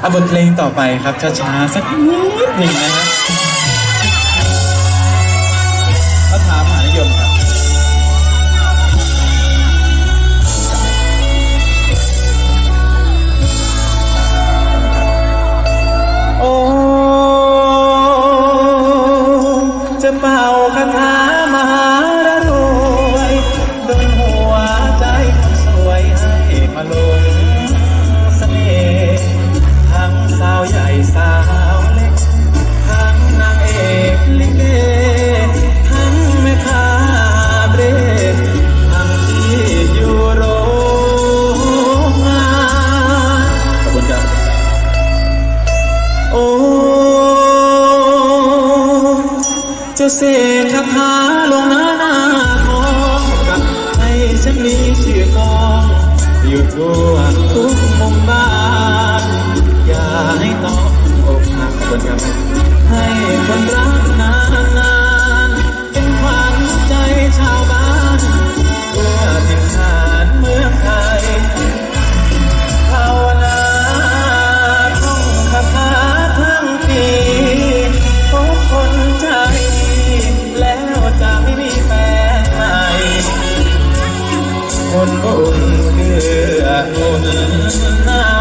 เอาบทเพลงต่อไปครับช้าๆสักนิดหนึ่งนะฮะเขาถามหานิยมครับโอ้จะเป่าคาถามหา เสกคาถาลงหน้าหน้าทองให้ฉันมีชื่อกองอยู่ทั่วทุกมุมบ้าน อย่าให้ต้องอกหักคนกับ นบุญเกื้อหนุนนา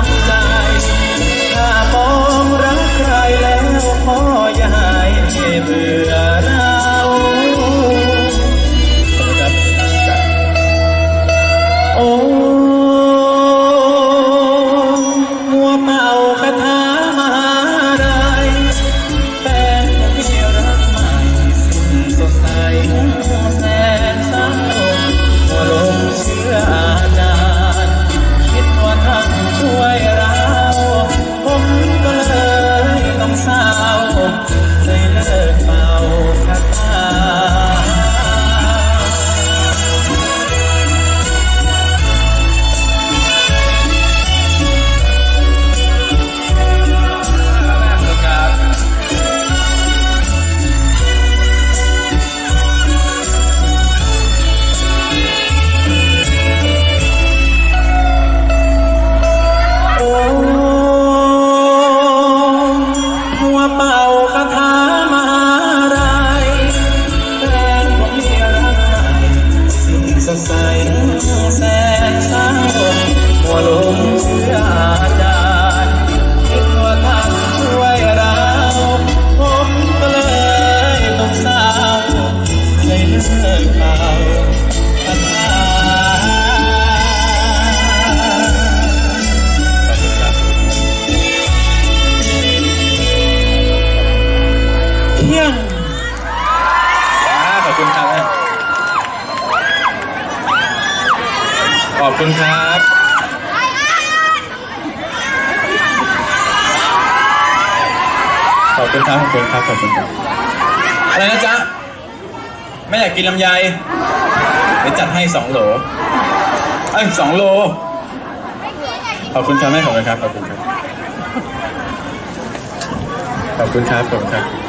คุณครับ ขอบคุณครับ ขอบคุณครับ ขอบคุณครับ ขอบคุณครับ อะไรนะจ๊ะ ไม่อยากกินลำไยเดี๋ยวจัดให้สองโหล เอ้ยสองโล ขอบคุณครับแม่ขอบคุณครับ ขอบคุณครับ ขอบคุณครับ ขอบคุณครับ